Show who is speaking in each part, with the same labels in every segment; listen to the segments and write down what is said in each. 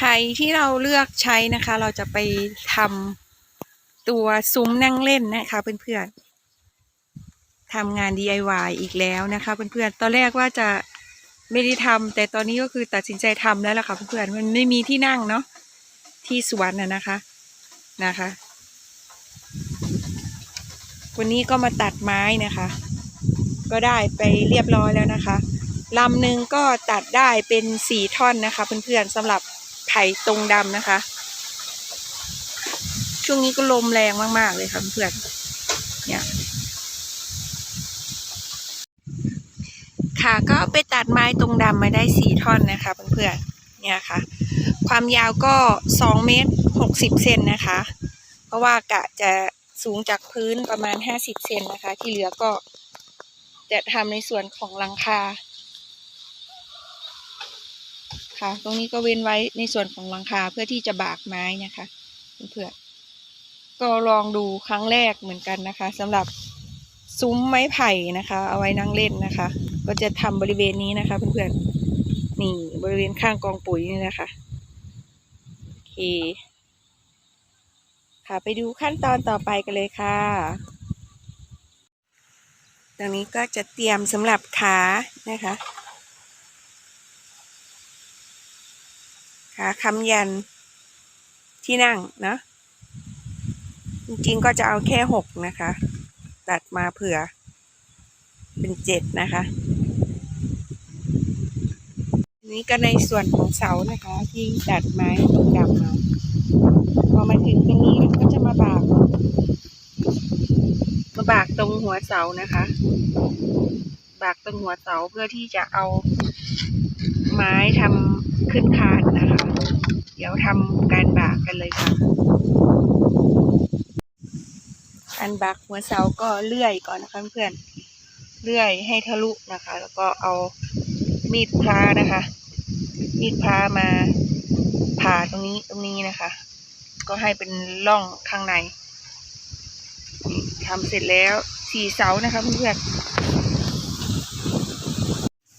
Speaker 1: ไผ่ที่เราเลือกใช้นะคะ เราจะไปทำตัวซุ้มนั่งเล่นนะคะเพื่อนๆทำงาน DIY อีกแล้วนะคะเพื่อนๆตอนแรกว่าจะไม่ได้ทำแต่ตอนนี้ก็คือตัดสินใจทำแล้วล่ะค่ะเพื่อนๆมันไม่มีที่นั่งเนาะที่สวนน่ะนะคะนะคะ วันนี้ก็มาตัดไม้นะคะ ก็ได้ไปเรียบร้อยแล้วนะคะลำหนึ่งก็ตัดได้เป็นสี่ท่อนนะคะเพื่อนๆสำหรับ ไผ่ตรงดำนะคะ ช่วงนี้ก็ลมแรงมาก ๆ เลยค่ะเพื่อนเนี่ยค่ะก็ไปตัดไม้ตรงดำมาได้สี่ท่อนนะคะเพื่อนๆเนี่ยค่ะ ความยาวก็สองเมตรหกสิบเซนนะคะ เพราะว่ากะจะสูงจากพื้นประมาณห้าสิบเซนนะคะ ที่เหลือก็จะทำในส่วนของหลังคา ค่ะ ตรงนี้ก็เว้นไว้ในส่วนของหลังคาเพื่อที่จะบากไม้นะคะเพื่อนๆก็ลองดูครั้งแรกเหมือนกันนะคะสำหรับซุ้มไม้ไผ่นะคะ เอาไว้นั่งเล่นนะคะ ก็จะทำบริเวณนี้นะคะเพื่อนๆนี่บริเวณข้างกองปุ๋ยนี่นะคะโอเคค่ะไปดูขั้นตอนต่อไปกันเลยค่ะตรงนี้ก็จะเตรียมสำหรับขานะคะ ขาค้ำยันที่นั่งเนาะจริงๆก็จะเอาแค่หกนะคะ ตัดมาเผื่อ เป็นเจ็ดนะคะนี้ก็ในส่วนของเสานะคะ ที่ดัดไม้ตรงดำมาพอมาถึงตรงนี้ก็จะมาบาก มาบากตรงหัวเสานะคะ บากตรงหัวเสาเพื่อที่จะเอาไม้ทำขึ้นคานนะ เดี๋ยวทำการบากกันเลยค่ะ การบากหัวเสาก็เลื่อยก่อนนะคะเพื่อนเลื่อยให้ทะลุนะคะ แล้วก็เอามีดพระนะคะ มีดพระมาผ่าตรงนี้ตรงนี้นะคะ ก็ให้เป็นร่องข้างในทำเสร็จแล้วสี่เสานะคะเพื่อนๆ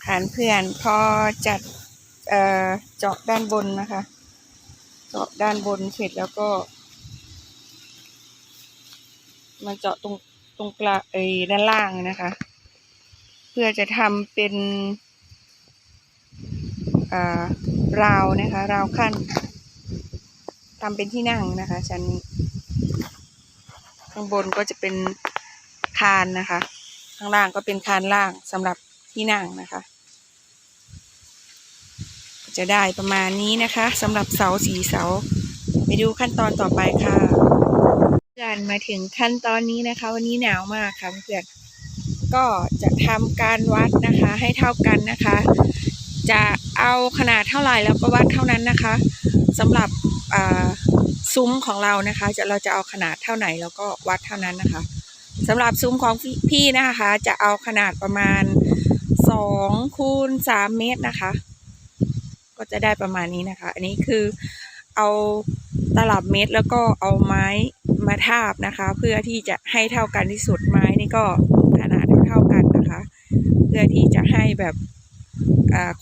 Speaker 1: ฐานเพื่อนพอจัดเเจาะด้านบนนะคะ เจาะด้านบนเสร็จแล้วก็ มาเจาะตรงตรงกลางเอ้ยด้านล่างนะคะ เพื่อจะทำเป็นอ่าราวนะคะ ราวขั้นทำเป็นที่นั่งนะคะชั้นนี้ ข้างบนก็จะเป็นคานนะคะ ข้างล่างก็เป็นคานล่างสำหรับที่นั่งนะคะ จะได้ประมาณนี้นะคะสำหรับเสาสีเสา ไปดูขั้นตอนต่อไปค่ะเพื่อนมาถึงขั้นตอนนี้นะคะ วันนี้หนาวมากค่ะเพื่อนก็จะทำการวัดนะคะ ให้เท่ากันนะคะ จะเอาขนาดเท่าไหร่แล้วก็วัดเท่านั้นนะคะสำหรับซุ้มของเรานะคะ จะเราจะเอาขนาดเท่าไหนแล้วก็วัดเท่านั้นนะคะสำหรับซุ้มของพี่พี่นะคะ จะเอาขนาดประมาณสองคูณสามเมตรนะคะ ก็จะได้ประมาณนี้นะคะ อันนี้คือเอาตลับเม็ดแล้วก็เอาไม้มาทาบนะคะ เพื่อที่จะให้เท่ากันที่สุดไม้นี่ก็ขนาดเท่าๆกันนะคะ เพื่อที่จะให้แบบ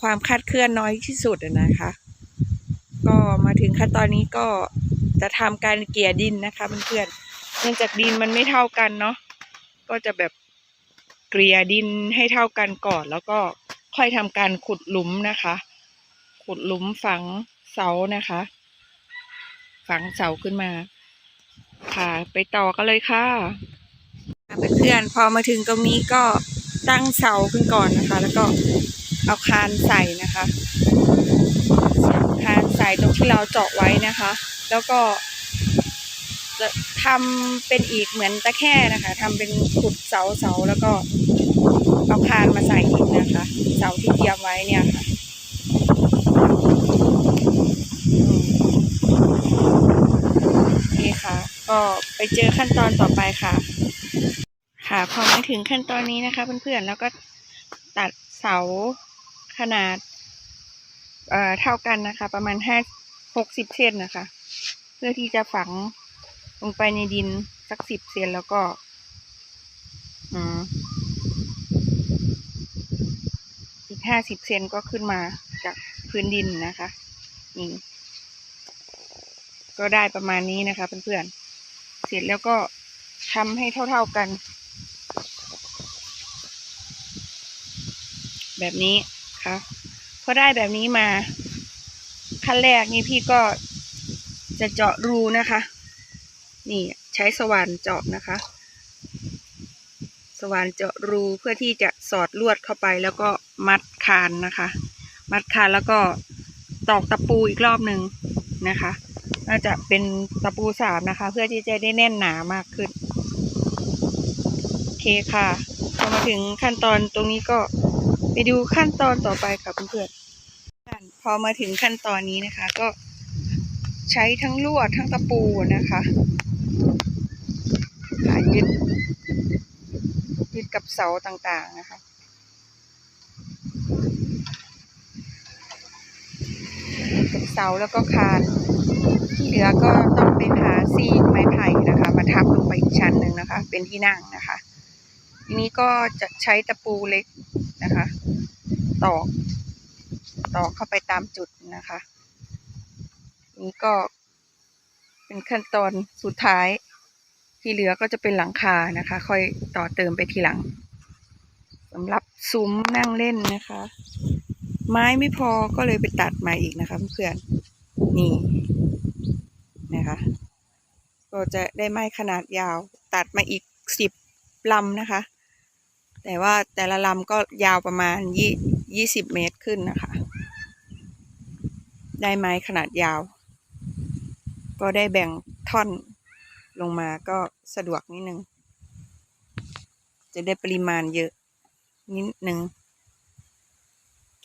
Speaker 1: ความคลาดเคลื่อนน้อยที่สุดนะคะ ก็มาถึงขั้นตอนนี้ก็จะทำการเกลี่ยดินนะคะเพื่อนๆเนื่องจากดินมันไม่เท่ากันเนาะก็จะแบบเกลี่ยดินให้เท่ากันก่อน แล้วก็ค่อยทำการขุดหลุมนะคะ ขุดหลุมฝังเสานะคะ ฝังเสาขึ้นมา ค่ะไปต่อกันเลยค่ะเพื่อนๆพอมาถึงตรงนี้ก็ตั้งเสาขึ้นก่อนนะคะ แล้วก็เอาคานใส่นะคะคานใส่ตรงที่เราเจาะไว้นะคะ แล้วก็จะทำเป็นอีกเหมือนตะแค่นะคะทำเป็นขุดเสาเสาแล้วก็เอาคานมาใส่อีกนะคะ เสาที่เตรียมไว้เนี่ย นี่ค่ะ ก็ไปเจอขั้นตอนต่อไปค่ะ ค่ะพอมาถึงขั้นตอนนี้นะคะ เพื่อนๆแล้วก็ตัดเสาขนาดเอ่อเท่ากันนะคะ ประมาณห้าหกสิบเซนนะคะ เพื่อที่จะฝังลงไปในดินสักสิบเซนแล้วก็อืมอีกห้าสิบเซนก็ขึ้นมาจากพื้นดินนะคะ นี่ ก็ได้ประมาณนี้นะคะเพื่อนๆ เสร็จแล้วก็ทำให้เท่าๆกัน แบบนี้ค่ะพอได้แบบนี้มา ขั้นแรกนี่พี่ก็จะเจาะรูนะคะ นี่ใช้สว่านเจาะนะคะ สว่านเจาะรูเพื่อที่จะสอดลวดเข้าไปแล้วก็มัดคานนะคะ มัดคานแล้วก็ตอกตะปูอีกรอบหนึ่งนะคะ น่าจะเป็นตะปูสามนะคะ เพื่อที่จะได้แน่นหนามากขึ้น โอเคค่ะพอมาถึงขั้นตอนตรงนี้ก็ไปดูขั้นตอนต่อไปค่ะเพื่อนๆพอมาถึงขั้นตอนนี้นะคะ ก็ใช้ทั้งลวดทั้งตะปูนะคะหายึดยึดกับเสาต่างๆนะคะ กับเสาแล้วก็คานที่เหลือก็ต้องไปหาซีกไม้ไผ่นะคะ มาทับลงไปอีกชั้นหนึ่งนะคะ เป็นที่นั่งนะคะ ทีนี้ก็จะใช้ตะปูเล็กนะคะ ตอกตอกเข้าไปตามจุดนะคะ นี้ก็เป็นขั้นตอนสุดท้าย ที่เหลือก็จะเป็นหลังคานะคะ ค่อยต่อเติมไปทีหลังสำหรับซุ้มนั่งเล่นนะคะ ไม้ไม่พอก็เลยไปตัดมาอีกนะคะเพื่อนๆนี่นะคะ ก็จะได้ไม้ขนาดยาว ตัดมาอีกสิบลำนะคะ แต่ว่าแต่ละลำก็ยาวประมาณยี่ยี่สิบเมตรขึ้นนะคะ ได้ไม้ขนาดยาว ก็ได้แบ่งท่อนลงมาก็สะดวกนิดนึง จะได้ปริมาณเยอะนิดนึง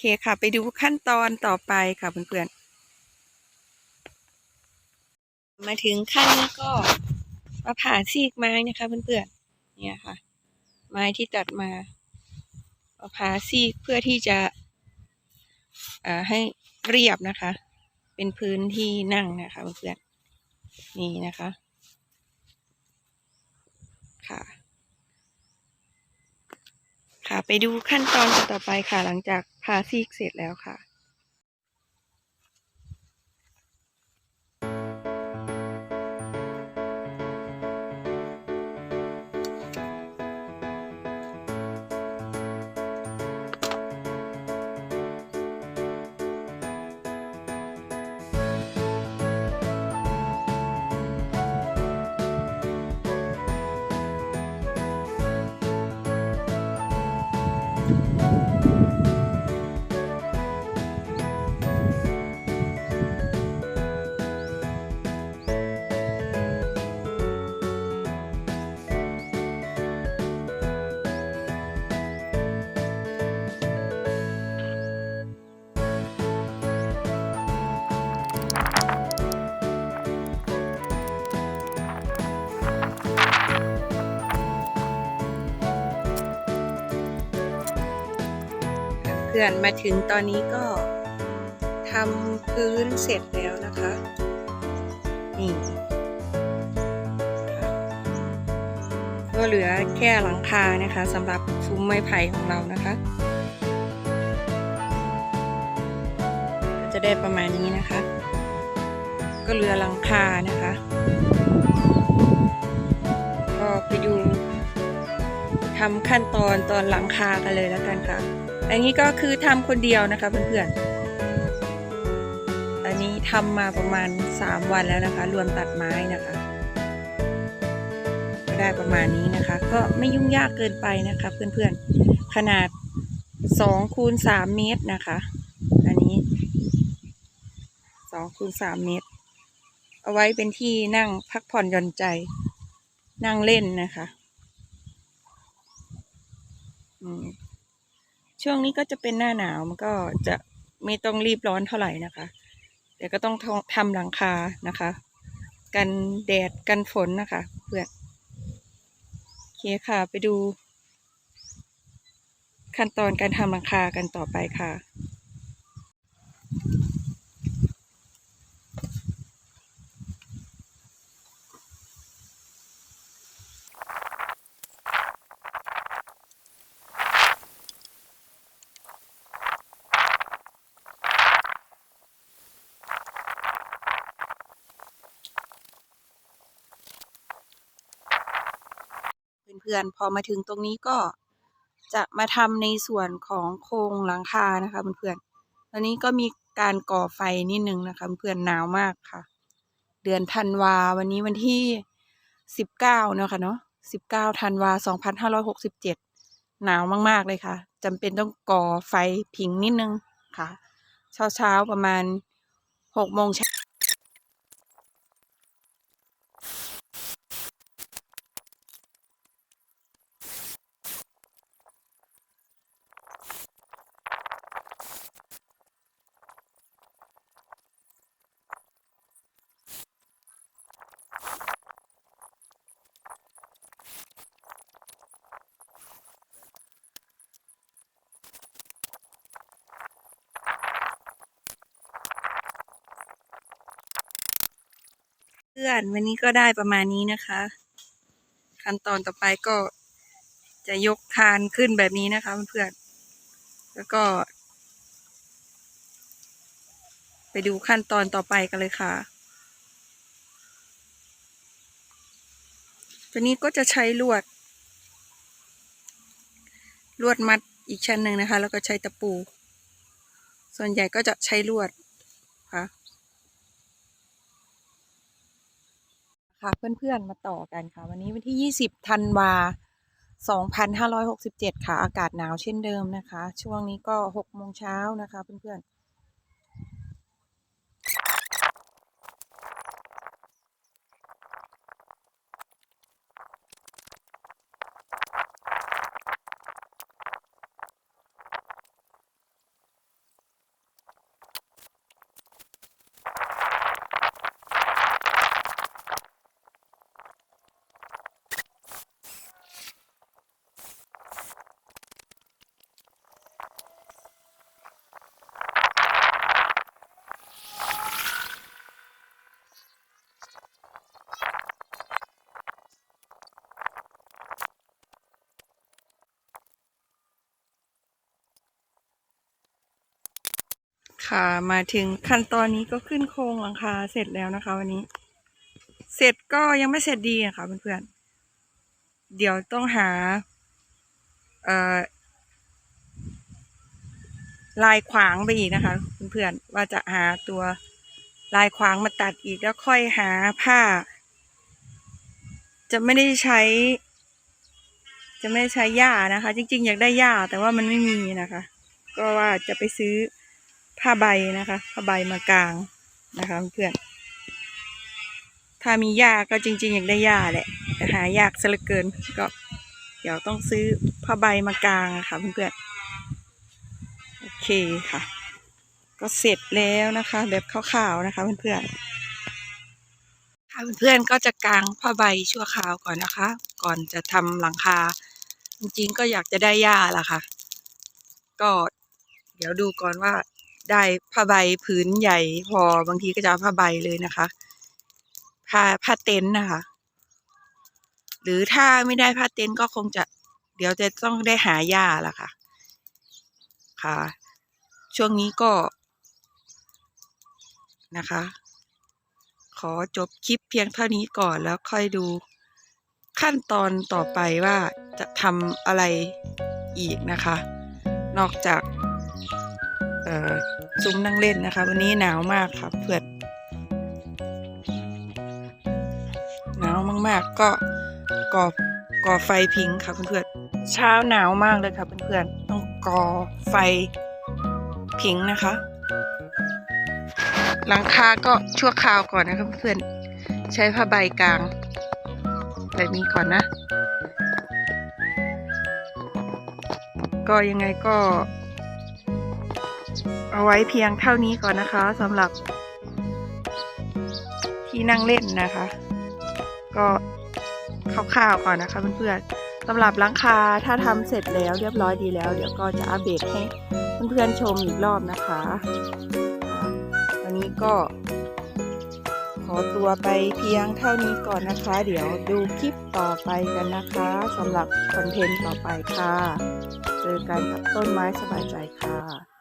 Speaker 1: เคค่ะ ไปดูขั้นตอนต่อไปค่ะเพื่อนๆ มาถึงขั้นนี้ก็มาผ่าซีกไม้นะคะเพื่อนๆ เนี่ยค่ะ ไม้ที่ตัดมามาผ่าซีกเพื่อที่จะอ่าให้เรียบนะคะ เป็นพื้นที่นั่งนะคะเพื่อนๆ นี่นะคะ ค่ะ ค่ะ ไปดูขั้นตอนต่อไปค่ะ หลังจากพาซีกเสร็จแล้วค่ะ เพื่อนมาถึงตอนนี้ก็ทำพื้นเสร็จแล้วนะคะ นี่ก็เหลือแค่หลังคานะคะสำหรับซุ้มไม้ไผ่ของเรานะคะ ก็จะได้ประมาณนี้นะคะ ก็เหลือหลังคานะคะ ก็ไปดูทำขั้นตอนตอนหลังคากันเลยแล้วกันค่ะ อันนี้ก็คือทำคนเดียวนะคะเพื่อนๆ อันนี้ทำมาประมาณสามวันแล้วนะคะ รวมตัดไม้นะคะก็ได้ประมาณนี้นะคะ ก็ไม่ยุ่งยากเกินไปนะคะเพื่อนๆ ขนาดสองคูณสามเมตรนะคะ อันนี้สองคูณสามเมตร เอาไว้เป็นที่นั่งพักผ่อนหย่อนใจ นั่งเล่นนะคะ อืม ช่วงนี้ก็จะเป็นหน้าหนาวมันก็จะไม่ต้องรีบร้อนเท่าไหร่นะคะ แต่ก็ต้องทำหลังคานะคะ กันแดดกันฝนนะคะ เพื่อนโอเคค่ะไปดู ขั้นตอนการทำหลังคากันต่อไปค่ะ เพื่อนๆ พอมาถึงตรงนี้ก็จะมาทำในส่วนของโครงหลังคานะคะเพื่อนๆตอนนี้ก็มีการก่อไฟนิดนึงนะคะเพื่อนๆหนาวมากค่ะ เดือนธันวาวันนี้วันที่สิบเก้าเนาะค่ะเนาะสิบเก้าธันวาสองพันห้าร้อยหกสิบเจ็ดหนาวมากๆเลยค่ะจำเป็นต้องก่อไฟผิงนิดนึงค่ะ เช้าเช้าๆประมาณหกโมงเช้า เพื่อนวันนี้ก็ได้ประมาณนี้นะคะ ขั้นตอนต่อไปก็จะยกคานขึ้นแบบนี้นะคะเพื่อนๆแล้วก็ ไปดูขั้นตอนต่อไปกันเลยค่ะตัวนี้ก็จะใช้ลวด ลวดมัดอีกชั้นหนึ่งนะคะ แล้วก็ใช้ตะปู ส่วนใหญ่ก็จะใช้ลวดค่ะ ค่ะเพื่อนๆมาต่อกันค่ะ วันนี้วันที่ 20ธันวา2567 ค่ะ อากาศหนาวเช่นเดิมนะคะ ช่วงนี้ก็6โมงเช้านะคะเพื่อนๆ ค่ะ มาถึงขั้นตอนนี้ก็ขึ้นโครงหลังคาเสร็จแล้วนะคะ วันนี้ เสร็จก็ยังไม่เสร็จดีอะค่ะเพื่อนๆเดี๋ยวต้องหาลายขวางไปอีกนะคะเพื่อนๆว่าจะหาตัวลายขวางมาตัดอีกแล้วค่อยหาผ้า จะไม่ได้ใช้ จะไม่ได้ใช้หญ้านะคะ จริง ๆ อยากได้หญ้าแต่ว่ามันไม่มีนะคะ ก็ว่าจะไปซื้อ ผ้าใบนะคะผ้าใบมากางนะคะเพื่อนถ้ามีหญ้าก็จริง ๆ อยากได้หญ้าแหละแต่หายากซะเหลือเกินก็เดี๋ยวต้องซื้อผ้าใบมากางะค่ะเพื่อนๆโอเคค่ะ ก็เสร็จแล้วนะคะ แบบขาวๆนะคะเพื่อนๆค่ะเพื่อนๆก็จะกางผ้าใบชั่วคราวก่อนนะคะ ก่อนจะทำหลังคา จริงๆก็อยากจะได้หญ้าละค่ะ ก็เดี๋ยวดูก่อนว่า ได้ผ้าใบผืนใหญ่พอบางทีก็จะผ้าใบเลยนะคะผ้าผ้าเต็นท์นะคะ หรือถ้าไม่ได้ผ้าเต็นท์ก็คงจะ เดี๋ยวจะต้องได้หาหญ้าละค่ะ ค่ะ ช่วงนี้ก็นะคะ ขอจบคลิปเพียงเท่านี้ก่อนแล้วค่อยดูขั้นตอนต่อไปว่าจะทำอะไรอีกนะคะ นอกจาก ซุ้มนั่งเล่นนะคะ วันนี้หนาวมากค่ะเพื่อนหนาวมากๆ ก็ก่อก่อไฟพิงค่ะเพื่อนๆเช้าหนาวมากเลยค่ะเพื่อนๆต้องก่อไฟพิงนะคะ หลังคาก็ชั่วคราวก่อนนะคะเพื่อนๆใช้ผ้าใบกลางแบบนี้ก่อนนะ ก็ยังไงก็ เอาไว้เพียงเท่านี้ก่อนนะคะสำหรับ ที่นั่งเล่นนะคะ ก็คร่าวๆก่อนนะคะเพื่อนๆสำหรับหลังคาถ้าทำเสร็จแล้วเรียบร้อยดีแล้ว เดี๋ยวก็จะอัปเดตให้เพื่อนๆชมอีกรอบนะคะอ่าวันนี้ก็ขอตัวไปเพียงเท่านี้ก่อนนะคะ เดี๋ยวดูคลิปต่อไปกันนะคะสำหรับคอนเทนต์ต่อไปค่ะ เจอกันกับต้นไม้สบายใจค่ะ